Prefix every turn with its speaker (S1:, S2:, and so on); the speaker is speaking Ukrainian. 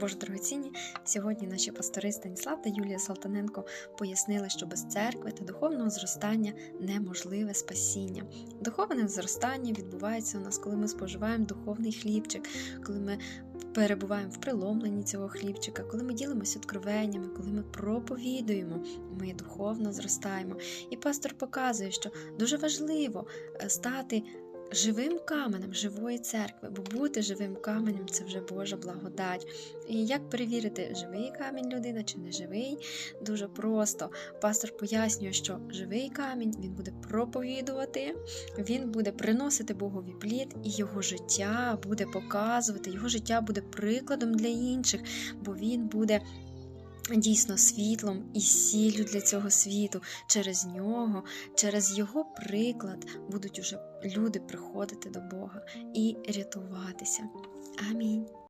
S1: Боже дорогоцінні, сьогодні наші пастори Станіслав та Юлія Салтаненко пояснили, що без церкви та духовного зростання неможливе спасіння. Духовне зростання відбувається у нас, коли ми споживаємо духовний хлібчик, коли ми перебуваємо в приломленні цього хлібчика, коли ми ділимося откровеннями, коли ми проповідуємо, ми духовно зростаємо. І пастор показує, що дуже важливо е, стати живим каменем живої церкви, бо бути живим каменем це вже Божа благодать. І як перевірити, живий камінь людина чи не живий? Дуже просто. Пастор пояснює, що живий камінь він буде проповідувати, він буде приносити Богові плід, і його життя буде показувати, його життя буде прикладом для інших, бо він буде. Дійсно, світлом і сіллю для цього світу. Через нього, через його приклад будуть уже люди приходити до Бога і рятуватися. Амінь.